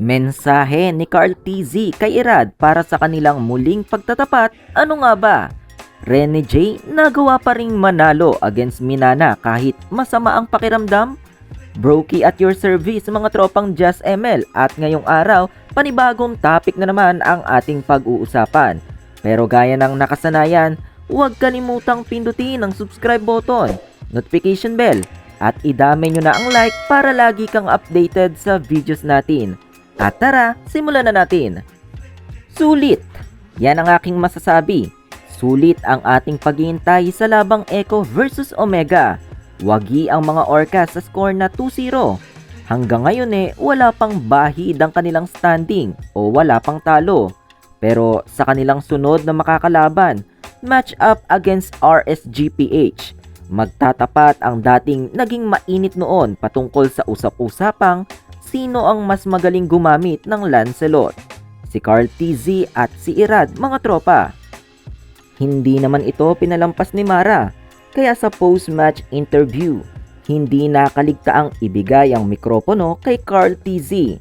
Mensahe ni Carl TZ kay Irad para sa kanilang muling pagtatapat, ano nga ba? Rene J nagawa pa ring manalo against Minana kahit masama ang pakiramdam? Brokey at your service mga tropang Just ML at ngayong araw, panibagong topic na naman ang ating pag-uusapan. Pero gaya ng nakasanayan, huwag kalimutang pindutin ang subscribe button, notification bell, at idamay nyo na ang like para lagi kang updated sa videos natin. At tara, simulan na natin. Sulit! Yan ang aking masasabi. Sulit ang ating paghihintay sa labang Echo versus Omega. Wagi ang mga Orcas sa score na 2-0. Hanggang ngayon eh, wala pang bahid ang kanilang standing o wala pang talo. Pero sa kanilang sunod na makakalaban, match up against RSGPH. Magtatapat ang dating naging mainit noon patungkol sa usap-usapang sino ang mas magaling gumamit ng Lancelot. Si Carl TZ at si Irad mga tropa. Hindi naman ito pinalampas ni Mara, kaya sa post-match interview, hindi nakaligtaang ibigay ang mikropono kay Carl TZ.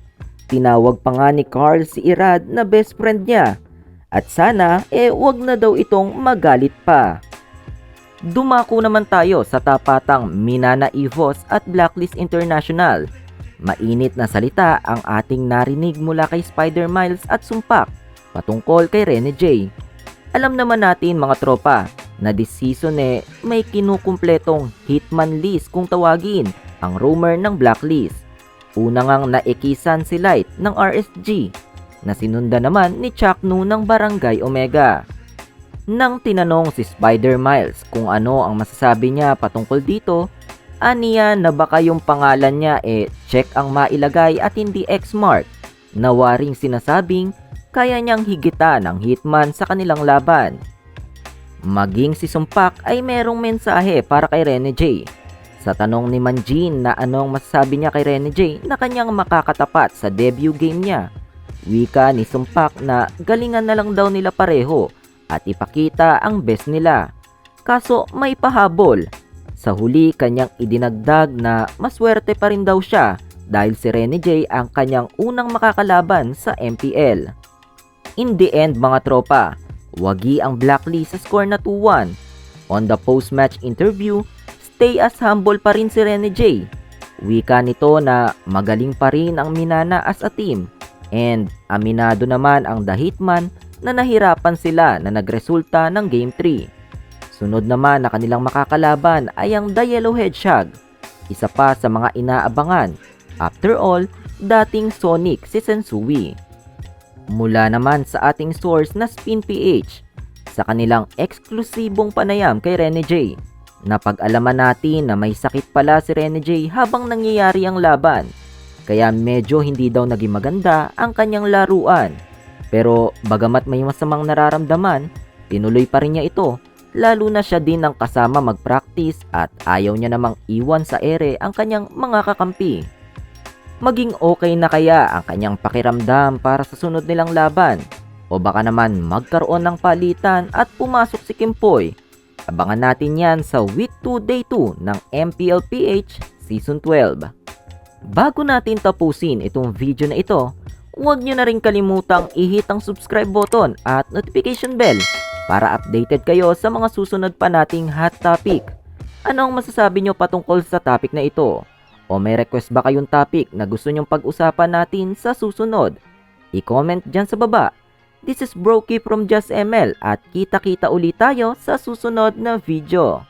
Tinawag pa nga ni Carl si Irad na best friend niya. At sana eh wag na daw itong magalit pa. Dumako naman tayo sa tapatang Minana Evos at Blacklist International. Mainit na salita ang ating narinig mula kay Spider Miles at Sumpak patungkol kay Rene J. Alam naman natin mga tropa na this season eh may kinukumpletong hitman list kung tawagin ang rumor ng blacklist. Una ngang naikisan si Light ng RSG na sinunda naman ni Chuck Nu ng Barangay Omega. Nang tinanong si Spider Miles kung ano ang masasabi niya patungkol dito, aniya na baka yung pangalan niya eh check ang mailagay at hindi X-mark na waring sinasabing kaya niyang higitan ang hitman sa kanilang laban. Maging si Sumpak ay merong mensahe para kay Rene J. Sa tanong ni Manjin na anong masasabi niya kay Rene J na kanyang makakatapat sa debut game niya, wika ni Sumpak na galingan na lang daw nila pareho at ipakita ang best nila. Kaso may pahabol. Sa huli kanyang idinagdag na maswerte pa rin daw siya dahil si Rene J ang kanyang unang makakalaban sa MPL. In the end mga tropa, wagi ang blacklist sa score na 2-1. On the post-match interview, stay as humble pa rin si Rene J. Wika nito na magaling pa rin ang Minana as a team and aminado naman ang The Hitman na nahirapan sila na nagresulta ng Game 3. Sunod naman na kanilang makakalaban ay ang The Yellow Hedgehog, isa pa sa mga inaabangan. After all, dating Sonic si Sensui. Mula naman sa ating source na Spin PH, sa kanilang eksklusibong panayam kay Rene J, napag-alaman natin na may sakit pala si Rene J habang nangyayari ang laban. Kaya medyo hindi daw naging maganda ang kanyang laruan. Pero bagamat may masamang nararamdaman, tinuloy pa rin niya ito lalo na siya din ang kasama mag-practice at ayaw niya namang iwan sa ere ang kanyang mga kakampi. Maging okay na kaya ang kanyang pakiramdam para sa sunod nilang laban o baka naman magkaroon ng palitan at pumasok si Kimpoy. Abangan natin yan sa Week 2 Day 2 ng MPLPH Season 12. Bago natin tapusin itong video na ito, huwag nyo na rin kalimutang i-hit ang subscribe button at notification bell para updated kayo sa mga susunod pa nating hot topic. Ano ang masasabi nyo patungkol sa topic na ito? O may request ba kayong topic na gusto nyong pag-usapan natin sa susunod? I-comment dyan sa baba. This is Brokey from Just ML at kita-kita ulit tayo sa susunod na video.